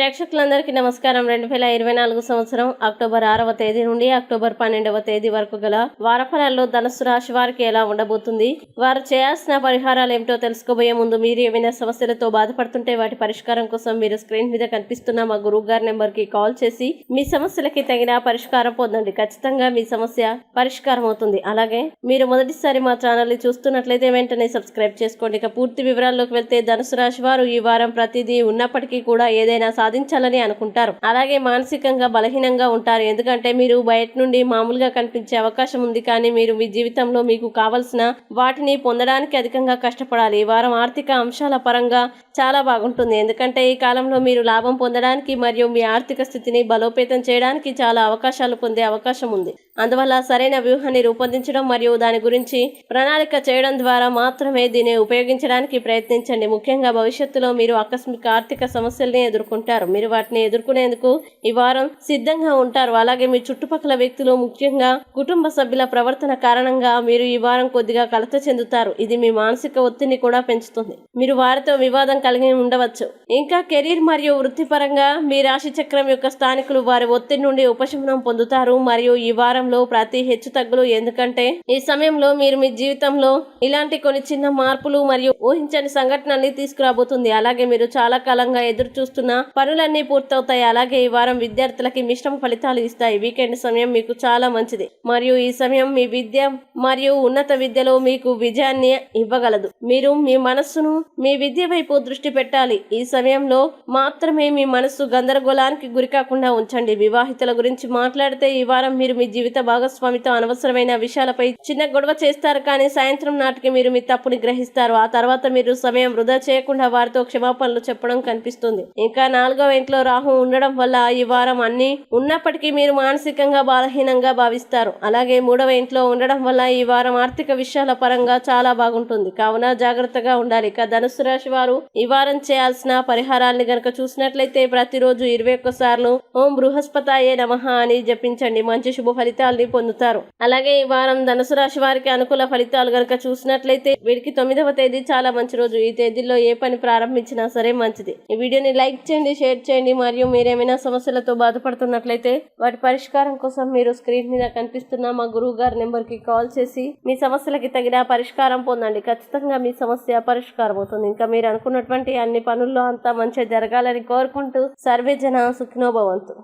ప్రేక్షకులందరికీ నమస్కారం. రెండు వేల ఇరవై నాలుగు సంవత్సరం అక్టోబర్ ఆరవ తేదీ నుండి అక్టోబర్ పన్నెండవ తేదీ వరకు గల వారఫలాల్లో ధనుసు రాశి వారికి ఎలా ఉండబోతుంది? వారు చేయాల్సిన పరిహారాలు ఏమిటో తెలుసుకోబోయే ముందు మీరు ఏమైనా సమస్యలతో బాధపడుతుంటే వాటి పరిష్కారం కోసం మీరు స్క్రీన్ మీద కనిపిస్తున్న మా గురువు గారి నెంబర్కి కాల్ చేసి మీ సమస్యలకి తగిన పరిష్కారం పొందండి. ఖచ్చితంగా మీ సమస్య పరిష్కారం అవుతుంది. అలాగే మీరు మొదటిసారి మా ఛానల్ని చూస్తున్నట్లయితే వెంటనే సబ్స్క్రైబ్ చేసుకోండి. ఇక పూర్తి వివరాల్లోకి వెళ్తే ధనుసు రాశి వారు ఈ వారం ప్రతిదీ ఉన్నప్పటికీ కూడా ఏదైనా సాధించాలని అనుకుంటారు. అలాగే మానసికంగా బలహీనంగా ఉంటారు. ఎందుకంటే మీరు బయట నుండి మామూలుగా కనిపించే అవకాశం ఉంది. కానీ మీరు మీ జీవితంలో మీకు కావలసిన వాటిని పొందడానికి అధికంగా కష్టపడాలి. ఈ వారం ఆర్థిక అంశాల పరంగా చాలా బాగుంటుంది. ఎందుకంటే ఈ కాలంలో మీరు లాభం పొందడానికి మరియు మీ ఆర్థిక స్థితిని బలోపేతం చేయడానికి చాలా అవకాశాలు పొందే అవకాశం ఉంది. అందువల్ల సరైన వ్యూహాన్ని రూపొందించడం మరియు దాని గురించి ప్రణాళిక చేయడం ద్వారా మాత్రమే దీన్ని ఉపయోగించడానికి ప్రయత్నించండి. ముఖ్యంగా భవిష్యత్తులో మీరు ఆకస్మిక ఆర్థిక సమస్యల్ని ఎదుర్కొంటారు. మీరు వాటిని ఎదుర్కొనేందుకు ఈ వారం సిద్ధంగా ఉంటారు. అలాగే మీ చుట్టుపక్కల వ్యక్తులు ముఖ్యంగా కుటుంబ సభ్యుల ప్రవర్తన కారణంగా మీరు ఈ వారం కొద్దిగా కలత చెందుతారు. ఇది మీ మానసిక ఒత్తిడిని కూడా పెంచుతుంది. మీరు వారితో వివాదం కలిగి ఉండవచ్చు. ఇంకా కెరీర్ మరియు వృత్తిపరంగా మీ రాశి చక్రం యొక్క స్థానికులు వారి ఒత్తిడి నుండి ఉపశమనం పొందుతారు. మరియు ఈ వారం వారంలో ప్రతి హెచ్చు తగ్గులు ఎందుకంటే ఈ సమయంలో మీరు మీ జీవితంలో ఇలాంటి కొన్ని చిన్న మార్పులు మరియు ఊహించని సంఘటనల్ని తీసుకురాబోతుంది. అలాగే మీరు చాలా కాలంగా ఎదురు చూస్తున్న పనులన్నీ పూర్తవుతాయి. అలాగే ఈ వారం విద్యార్థులకి మిశ్రమ ఫలితాలు ఇస్తాయి. వీకెండ్ సమయం మీకు చాలా మంచిది. మరియు ఈ సమయం మీ విద్య మరియు ఉన్నత విద్యలో మీకు విజయాన్ని ఇవ్వగలదు. మీరు మీ మనస్సును మీ విద్య వైపు దృష్టి పెట్టాలి. ఈ సమయంలో మాత్రమే మీ మనస్సు గందరగోళానికి గురికాకుండా ఉంచండి. వివాహితుల గురించి మాట్లాడితే ఈ వారం మీరు మీ జీవితం భాగస్వామితో అనవసరమైన విషయాలపై చిన్న గొడవ చేస్తారు కానీ సాయంత్రం నాటికి మీరు మీ తప్పుని గ్రహిస్తారు. ఆ తర్వాత మీరు సమయం వృధా చేయకుండా వారితో క్షమాపణలు చెప్పడం కనిపిస్తుంది. ఇంకా నాలుగవ ఇంట్లో రాహు ఉండడం వల్ల ఈ వారం అన్ని ఉన్నప్పటికీ మీరు మానసికంగా బలహీనంగా భావిస్తారు. అలాగే మూడవ ఇంట్లో ఉండడం వల్ల ఈ వారం ఆర్థిక విషయాల పరంగా చాలా బాగుంటుంది. కావున జాగ్రత్తగా ఉండాలి. ఇక ధనుసు రాశి వారు ఈ వారం చేయాల్సిన పరిహారాల్ని గనక చూసినట్లయితే ప్రతిరోజు ఇరవై ఒక్కసార్లు ఓం బృహస్పతాయే నమః అని జపించండి. మంచి శుభ ఫలితాల్ని పొందుతారు. అలాగే ఈ వారం ధనుసు రాశి వారికి అనుకూల ఫలితాలు గనక చూసినట్లయితే వీరికి తొమ్మిదవ తేదీ చాలా మంచి రోజు. ఈ తేదీలో ఏ పని ప్రారంభించినా సరే మంచిది. ఈ వీడియోని లైక్ చేయండి షేర్ చేయండి. మరియు మీరేమైనా సమస్యలతో బాధపడుతున్నట్లయితే వాటి పరిష్కారం కోసం మీరు స్క్రీన్ మీద కనిపిస్తున్న మా గురువు గారి నెంబర్కి కాల్ చేసి మీ సమస్యలకి తగిన పరిష్కారం పొందండి. ఖచ్చితంగా మీ సమస్య పరిష్కారం అవుతుంది. ఇంకా మీరు అనుకున్నటువంటి అన్ని పనుల్లో అంతా మంచిగా జరగాలని కోరుకుంటూ సర్వే జన సుఖినోభవంతు